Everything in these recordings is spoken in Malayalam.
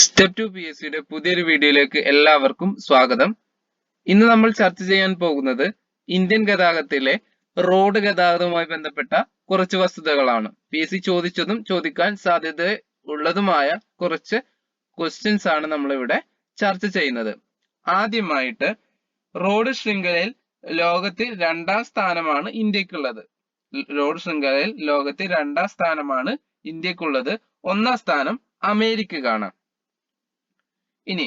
സ്റ്റെപ്പ് ടു പി എസ് സിയുടെ പുതിയൊരു വീഡിയോയിലേക്ക് എല്ലാവർക്കും സ്വാഗതം. ഇന്ന് നമ്മൾ ചർച്ച ചെയ്യാൻ പോകുന്നത് ഇന്ത്യൻ ഗതാഗതത്തിലെ റോഡ് ഗതാഗതവുമായി ബന്ധപ്പെട്ട കുറച്ച് വസ്തുതകളാണ്. പി എസ് സി ചോദിച്ചതും ചോദിക്കാൻ സാധ്യത ഉള്ളതുമായ കുറച്ച് ക്വസ്റ്റ്യൻസ് ആണ് നമ്മളിവിടെ ചർച്ച ചെയ്യുന്നത്. ആദ്യമായിട്ട് റോഡ് ശൃംഖലയിൽ ലോകത്തിൽ രണ്ടാം സ്ഥാനമാണ് ഇന്ത്യക്കുള്ളത്. റോഡ് ശൃംഖലയിൽ ലോകത്തിൽ രണ്ടാം സ്ഥാനമാണ് ഇന്ത്യക്കുള്ളത്. ഒന്നാം സ്ഥാനം അമേരിക്കക്കാണ്. ഇനി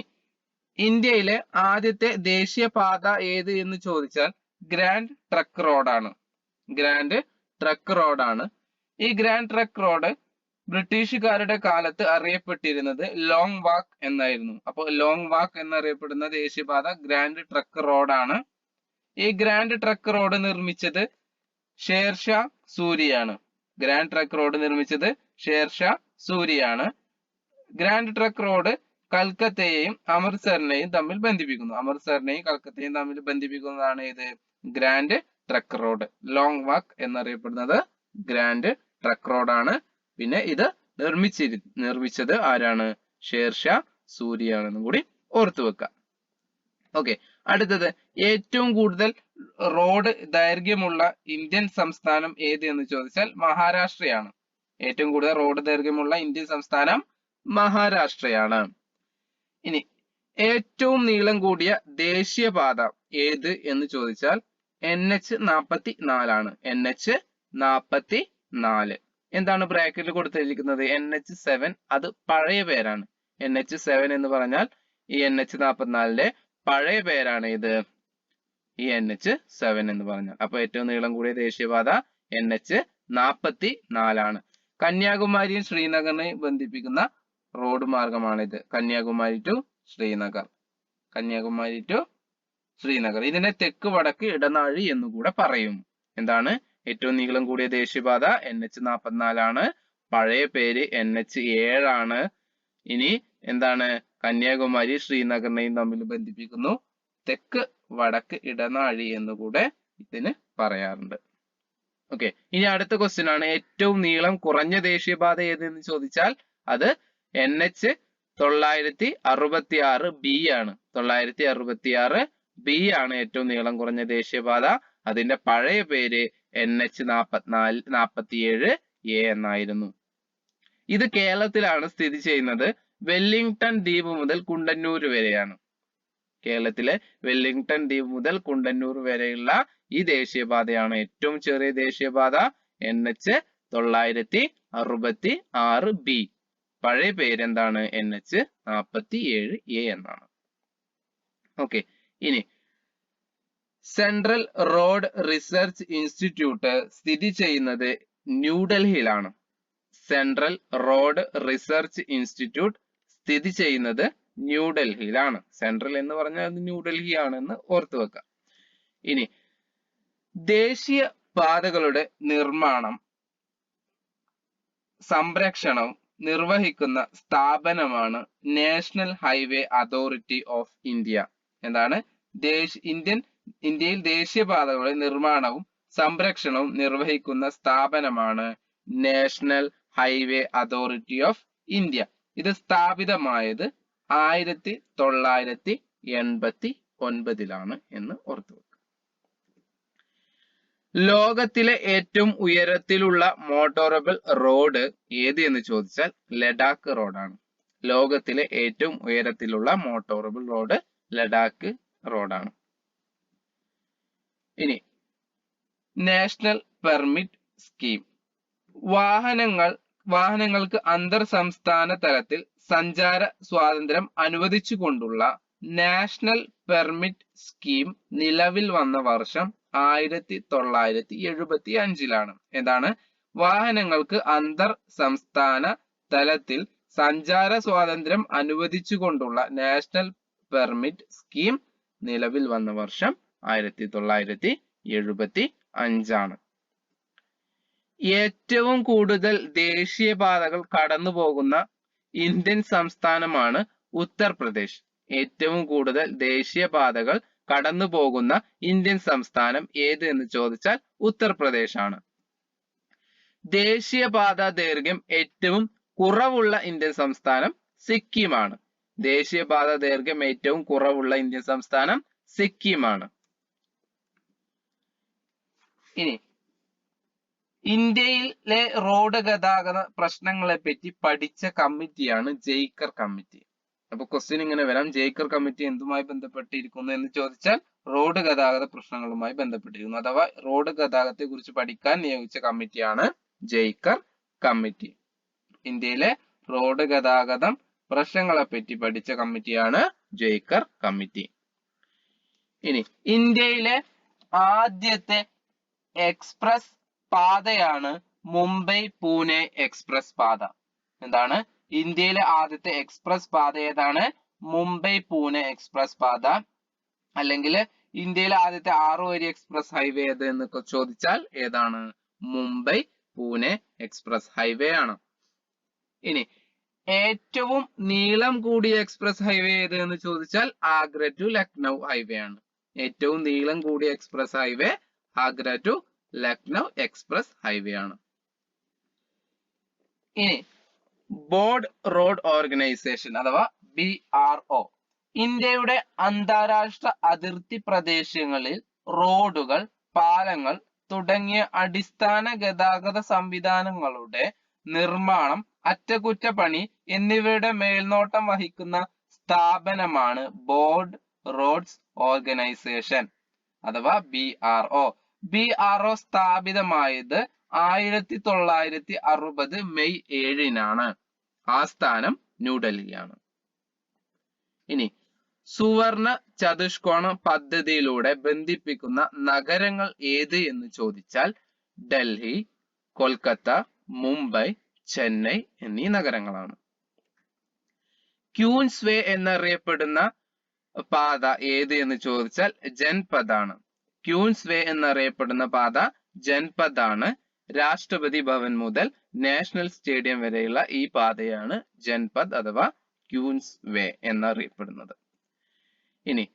ഇന്ത്യയിലെ ആദ്യത്തെ ദേശീയ പാത ഏത് എന്ന് ചോദിച്ചാൽ ഗ്രാൻഡ് ട്രക്ക് റോഡാണ്. ഗ്രാൻഡ് ട്രക്ക് റോഡാണ്. ഈ ഗ്രാൻഡ് ട്രക്ക് റോഡ് ബ്രിട്ടീഷുകാരുടെ കാലത്ത് അറിയപ്പെട്ടിരുന്നത് ലോങ് വാക്ക് എന്നായിരുന്നു. അപ്പോൾ ലോങ് വാക്ക് എന്നറിയപ്പെടുന്ന ദേശീയപാത ഗ്രാൻഡ് ട്രക്ക് റോഡാണ്. ഈ ഗ്രാൻഡ് ട്രക്ക് റോഡ് നിർമ്മിച്ചത് ഷേർഷാ സൂരിയാണ്. ഗ്രാൻഡ് ട്രക്ക് റോഡ് നിർമ്മിച്ചത് ഷേർഷാ സൂരിയാണ്. ഗ്രാൻഡ് ട്രക്ക് റോഡ് കൽക്കത്തയെയും അമൃത്സറിനെയും തമ്മിൽ ബന്ധിപ്പിക്കുന്നു. അമൃത്സറിനെയും കൽക്കത്തയും തമ്മിൽ ബന്ധിപ്പിക്കുന്നതാണ് ഇത് grand trunk road. Long walk എന്നറിയപ്പെടുന്നത് ഗ്രാൻഡ് ട്രക്ക് റോഡാണ്. പിന്നെ ഇത് നിർമ്മിച്ചിരി നിർമ്മിച്ചത് ആരാണ്? ഷേർഷാ സൂര്യാണെന്നും കൂടി ഓർത്തു വെക്കാം. ഓക്കെ അടുത്തത്. ഏറ്റവും കൂടുതൽ റോഡ് ദൈർഘ്യമുള്ള ഇന്ത്യൻ സംസ്ഥാനം ഏത് എന്ന് ചോദിച്ചാൽ മഹാരാഷ്ട്രയാണ്. ഏറ്റവും കൂടുതൽ റോഡ് ദൈർഘ്യമുള്ള ഇന്ത്യൻ സംസ്ഥാനം മഹാരാഷ്ട്രയാണ്. ഇനി ഏറ്റവും നീളം കൂടിയ ദേശീയപാത ഏത് എന്ന് ചോദിച്ചാൽ എൻ എച്ച് നാപ്പത്തി നാലാണ് എൻ എച്ച് നാപ്പത്തി നാല് എന്താണ് ബ്രാക്കറ്റിൽ കൊടുത്തിരിക്കുന്നത്? എൻ എച്ച് സെവൻ അത് പഴയ പേരാണ്. എൻ എച്ച് സെവൻ എന്ന് പറഞ്ഞാൽ ഈ എൻ എച്ച് നാപ്പത്തിനാലിന്റെ പഴയ പേരാണ് ഇത്. ഈ എൻ എച്ച് സെവൻ എന്ന് പറഞ്ഞാൽ. അപ്പൊ ഏറ്റവും നീളം കൂടിയ ദേശീയപാത എൻ എച്ച് നാപ്പത്തി നാലാണ് കന്യാകുമാരിയും ശ്രീനഗറിനെയും ബന്ധിപ്പിക്കുന്ന റോഡ് മാർഗമാണിത്. കന്യാകുമാരി ടു ശ്രീനഗർ. കന്യാകുമാരി ടു ശ്രീനഗർ. ഇതിനെ തെക്ക് വടക്ക് ഇടനാഴി എന്നുകൂടെ പറയും. എന്താണ്? ഏറ്റവും നീളം കൂടിയ ദേശീയപാത എൻ എച്ച് നാപ്പത്തിനാലാണ്. പഴയ പേര് എൻ എച്ച് ഏഴാണ്. ഇനി എന്താണ്? കന്യാകുമാരി ശ്രീനഗറിനെയും തമ്മിൽ ബന്ധിപ്പിക്കുന്നു. തെക്ക് വടക്ക് ഇടനാഴി എന്നുകൂടെ ഇതിന് പറയാറുണ്ട്. ഓക്കെ. ഇനി അടുത്ത ക്വസ്റ്റ്യൻ ആണ്. ഏറ്റവും നീളം കുറഞ്ഞ ദേശീയപാത ഏതെന്ന് ചോദിച്ചാൽ അത് എൻ എച്ച് തൊള്ളായിരത്തി അറുപത്തി ആറ് ബി ആണ്. തൊള്ളായിരത്തി അറുപത്തി ആറ് ബി ആണ് ഏറ്റവും നീളം കുറഞ്ഞ ദേശീയപാത. അതിന്റെ പഴയ പേര് എൻ എച്ച് നാപ്പത്തിനാല് നാപ്പത്തിയേഴ് എ എന്നായിരുന്നു. ഇത് കേരളത്തിലാണ് സ്ഥിതി ചെയ്യുന്നത്. വെല്ലിംഗ്ടൺ ദ്വീപ് മുതൽ കുണ്ടന്നൂർ വരെയാണ്. കേരളത്തിലെ വെല്ലിംഗ്ടൺ ദ്വീപ് മുതൽ കുണ്ടന്നൂർ വരെയുള്ള ഈ ദേശീയപാതയാണ് ഏറ്റവും ചെറിയ ദേശീയപാത. എൻ എച്ച് തൊള്ളായിരത്തി അറുപത്തി ആറ് ബി പഴയ പേരെന്താണ് എൻ എച്ച് നാപ്പത്തി ഏഴ് എ എന്നാണ്. ഓക്കെ ഇനി സെൻട്രൽ റോഡ് റിസർച്ച് ഇൻസ്റ്റിറ്റ്യൂട്ട് സ്ഥിതി ചെയ്യുന്നത് ന്യൂഡൽഹിയിലാണ് സെൻട്രൽ റോഡ് റിസർച്ച് ഇൻസ്റ്റിറ്റ്യൂട്ട് സ്ഥിതി ചെയ്യുന്നത് ന്യൂഡൽഹിയിലാണ് സെൻട്രൽ എന്ന് പറഞ്ഞാൽ അത് ന്യൂഡൽഹി ആണെന്ന് ഓർത്തു വെക്കാം. ഇനി ദേശീയ പാതകളുടെ നിർമ്മാണം സംരക്ഷണം നിർവഹിക്കുന്ന സ്ഥാപനമാണ് National Highway Authority of India എന്താണ്? ഇന്ത്യൻ ഇന്ത്യയിൽ ദേശീയപാതകളുടെ നിർമ്മാണവും സംരക്ഷണവും നിർവഹിക്കുന്ന സ്ഥാപനമാണ് National Highway Authority of India ഇത് സ്ഥാപിതമായത് ആയിരത്തി തൊള്ളായിരത്തി എൺപത്തി ഒൻപതിലാണ് എന്ന് ഓർത്തു ലോകത്തിലെ ഏറ്റവും ഉയരത്തിലുള്ള മോട്ടോറബിൾ റോഡ് ഏത് എന്ന് ചോദിച്ചാൽ ലഡാക്ക് റോഡാണ്. ലോകത്തിലെ ഏറ്റവും ഉയരത്തിലുള്ള മോട്ടോറബിൾ റോഡ് ലഡാക്ക് റോഡാണ്. ഇനി നാഷണൽ പെർമിറ്റ് സ്കീം. വാഹനങ്ങൾ വാഹനങ്ങൾക്ക് അന്തർ സംസ്ഥാന തലത്തിൽ സഞ്ചാര സ്വാതന്ത്ര്യം അനുവദിച്ചുകൊണ്ടുള്ള നാഷണൽ പെർമിറ്റ് സ്കീം നിലവിൽ വന്ന വർഷം ആയിരത്തി തൊള്ളായിരത്തി എഴുപത്തി അഞ്ചിലാണ് എന്താണ്? വാഹനങ്ങൾക്ക് അന്തർ സംസ്ഥാന തലത്തിൽ സഞ്ചാര സ്വാതന്ത്ര്യം അനുവദിച്ചുകൊണ്ടുള്ള നാഷണൽ പെർമിറ്റ് സ്കീം നിലവിൽ വന്ന വർഷം ആയിരത്തി തൊള്ളായിരത്തി എഴുപത്തി അഞ്ചാണ് ഏറ്റവും കൂടുതൽ ദേശീയപാതകൾ കടന്നു പോകുന്ന ഇന്ത്യൻ സംസ്ഥാനമാണ് ഉത്തർപ്രദേശ്. ഏറ്റവും കൂടുതൽ ദേശീയ പാതകൾ കടന്നു പോകുന്ന ഇന്ത്യൻ സംസ്ഥാനം ഏത് എന്ന് ചോദിച്ചാൽ ഉത്തർപ്രദേശ് ആണ് ദേശീയപാത ദൈർഘ്യം ഏറ്റവും കുറവുള്ള ഇന്ത്യൻ സംസ്ഥാനം സിക്കിമാണ്. ദേശീയപാത ദൈർഘ്യം ഏറ്റവും കുറവുള്ള ഇന്ത്യൻ സംസ്ഥാനം സിക്കിമാണ്. ഇനി ഇന്ത്യയിലെ റോഡ് ഗതാഗത പ്രശ്നങ്ങളെ പറ്റി പഠിച്ച കമ്മിറ്റിയാണ് ജെയ്ക്കർ കമ്മിറ്റി. അപ്പൊ ക്വസ്റ്റ്യൻ ഇങ്ങനെ വരാം. ജേക്കർ കമ്മിറ്റി എന്തുമായി ബന്ധപ്പെട്ടിരിക്കുന്നു എന്ന് ചോദിച്ചാൽ റോഡ് ഗതാഗത പ്രശ്നങ്ങളുമായി ബന്ധപ്പെട്ടിരിക്കുന്നു. അഥവാ റോഡ് ഗതാഗതത്തെ കുറിച്ച് പഠിക്കാൻ നിയോഗിച്ച കമ്മിറ്റിയാണ് ജെയ്ക്കർ കമ്മിറ്റി ഇന്ത്യയിലെ റോഡ് ഗതാഗതം പ്രശ്നങ്ങളെ പറ്റി പഠിച്ച കമ്മിറ്റിയാണ് ജെയ്ക്കർ കമ്മിറ്റി ഇനി ഇന്ത്യയിലെ ആദ്യത്തെ എക്സ്പ്രസ് പാതയാണ് മുംബൈ പൂനെ എക്സ്പ്രസ് പാത. എന്താണ്? ഇന്ത്യയിലെ ആദ്യത്തെ എക്സ്പ്രസ് പാത ഏതാണ്? മുംബൈ പൂനെ എക്സ്പ്രസ് പാത. അല്ലെങ്കിൽ ഇന്ത്യയിലെ ആദ്യത്തെ ആറു വരി എക്സ്പ്രസ് ഹൈവേ ഏത് എന്നൊക്കെ ചോദിച്ചാൽ ഏതാണ്? മുംബൈ പൂനെ എക്സ്പ്രസ് ഹൈവേ ആണ്. ഇനി ഏറ്റവും നീളം കൂടിയ എക്സ്പ്രസ് ഹൈവേ ഏത് എന്ന് ചോദിച്ചാൽ ആഗ്ര ടു ലക്നൗ ഹൈവേ ആണ്. ഏറ്റവും നീളം കൂടിയ express highway Agra to Lucknow express highway ആണ്. ഇനി ബോർഡ് റോഡ് ഓർഗനൈസേഷൻ അഥവാ ബി ആർ ഒ. ഇന്ത്യയുടെ അന്താരാഷ്ട്ര അതിർത്തി പ്രദേശങ്ങളിൽ റോഡുകൾ പാലങ്ങൾ തുടങ്ങിയ അടിസ്ഥാന ഗതാഗത സംവിധാനങ്ങളുടെ നിർമ്മാണം അറ്റകുറ്റപ്പണി എന്നിവയുടെ മേൽനോട്ടം വഹിക്കുന്ന സ്ഥാപനമാണ് ബോർഡ് റോഡ്സ് ഓർഗനൈസേഷൻ അഥവാ B R O. B R O സ്ഥാപിതമായത് ആയിരത്തി തൊള്ളായിരത്തി അറുപത് മെയ് ഏഴിനാണ് ആസ്ഥാനം ന്യൂഡൽഹിയാണ്. ഇനി സുവർണ ചതുഷ്കോണ പദ്ധതിയിലൂടെ ബന്ധിപ്പിക്കുന്ന നഗരങ്ങൾ ഏത് എന്ന് ചോദിച്ചാൽ ഡൽഹി കൊൽക്കത്ത മുംബൈ ചെന്നൈ എന്നീ നഗരങ്ങളാണ്. ക്യൂൻസ് വേ എന്നറിയപ്പെടുന്ന പാത ഏത് എന്ന് ചോദിച്ചാൽ ജൻപദാണ്. ക്യൂൻസ് വേ എന്നറിയപ്പെടുന്ന പാത ജൻപദാണ്. രാഷ്ട്രപതി ഭവൻ മുതൽ നാഷണൽ സ്റ്റേഡിയം വരെയുള്ള ഈ പാതയാണ് ജൻപദ് അഥവാ ക്യൂൻസ് വേ എന്നറിയപ്പെടുന്നത്. ഇനി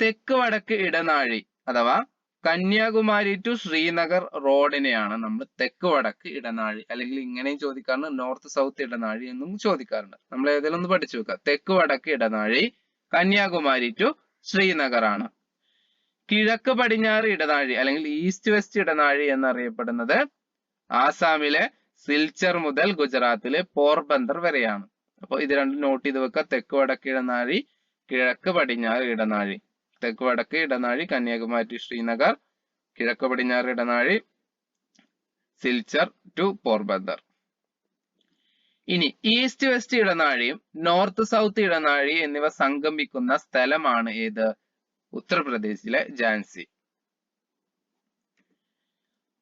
തെക്ക് വടക്ക് ഇടനാഴി അഥവാ കന്യാകുമാരി ടു ശ്രീനഗർ റോഡിനെയാണ് നമ്മൾ തെക്ക് വടക്ക് ഇടനാഴി അല്ലെങ്കിൽ ഇങ്ങനെയും ചോദിക്കാറുണ്ട് നോർത്ത് സൗത്ത് ഇടനാഴി എന്നും ചോദിക്കാറുണ്ട്. നമ്മൾ ഏതെങ്കിലും ഒന്ന് പഠിച്ചു വെക്കുക തെക്ക് വടക്ക് ഇടനാഴി കന്യാകുമാരി ടു ശ്രീനഗർ ആണ് കിഴക്ക് പടിഞ്ഞാറ് ഇടനാഴി അല്ലെങ്കിൽ ഈസ്റ്റ് വെസ്റ്റ് ഇടനാഴി എന്നറിയപ്പെടുന്നത് ആസാമിലെ സിൽച്ചർ മുതൽ ഗുജറാത്തിലെ പോർബന്ദർ വരെയാണ്. അപ്പൊ ഇത് രണ്ടും നോട്ട് ചെയ്ത് വെക്കുക. തെക്ക് വടക്ക് ഇടനാഴി കിഴക്ക് പടിഞ്ഞാറ് ഇടനാഴി. തെക്ക് വടക്ക് ഇടനാഴി കന്യാകുമാരി ശ്രീനഗർ കിഴക്ക് പടിഞ്ഞാറ് ഇടനാഴി സിൽച്ചർ ടു പോർബന്ദർ. ഇനി ഈസ്റ്റ് വെസ്റ്റ് ഇടനാഴിയും നോർത്ത് സൗത്ത് ഇടനാഴി എന്നിവ സംഗമിക്കുന്ന സ്ഥലമാണ് ഏത്? ഉത്തർപ്രദേശിലെ ജാൻസി.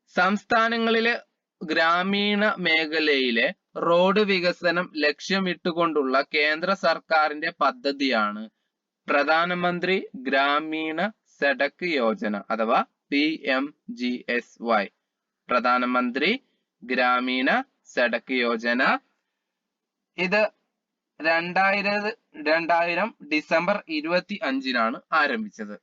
സംസ്ഥാനങ്ങളിലെ ഗ്രാമീണ മേഖലയിലെ റോഡ് വികസനം ലക്ഷ്യമിട്ടുകൊണ്ടുള്ള കേന്ദ്ര സർക്കാരിന്റെ പദ്ധതിയാണ് പ്രധാനമന്ത്രി ഗ്രാമീണ സഡക്ക് യോജന അഥവാ P M G S Y. Pradhanmantri Grameen Sadak Yojana. ഇത് രണ്ടായിരം രണ്ടായിരം ഡിസംബർ ഇരുപത്തി അഞ്ചിനാണ് ആരംഭിച്ചത്.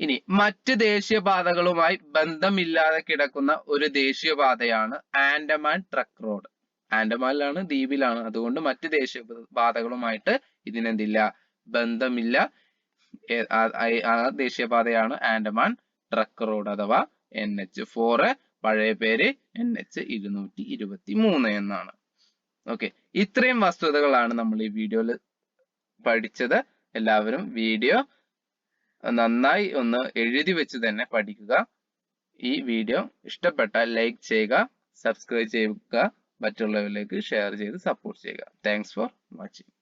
ഇനി മറ്റ് ദേശീയപാതകളുമായി ബന്ധമില്ലാതെ കിടക്കുന്ന ഒരു ദേശീയപാതയാണ് ആൻഡമാൻ ട്രക്ക് റോഡ്. ആൻഡമാനിലാണ് ദ്വീപിലാണ്. അതുകൊണ്ട് മറ്റ് ദേശീയ പാതകളുമായിട്ട് ഇതിനെന്തില്ല ബന്ധമില്ല. ആ- ദേശീയപാതയാണ് ആൻഡമാൻ ട്രക്ക് റോഡ് അഥവാ എൻ എച്ച് ഫോർ പഴയ പേര് എൻ എച്ച് ഇരുന്നൂറ്റി ഇരുപത്തി മൂന്ന് എന്നാണ്. ഓക്കെ. ഇത്രയും വസ്തുതകളാണ് നമ്മൾ ഈ വീഡിയോയിൽ പഠിച്ചത്. എല്ലാവരും വീഡിയോ നന്നായി ഒന്ന് എഴുതി വെച്ച് തന്നെ പഠിക്കുക. ഈ വീഡിയോ ഇഷ്ടപ്പെട്ടാൽ ലൈക്ക് ചെയ്യുക സബ്സ്ക്രൈബ് ചെയ്യുക മറ്റുള്ളവരിലേക്ക് ഷെയർ ചെയ്ത് സപ്പോർട്ട് ചെയ്യുക. Thanks for watching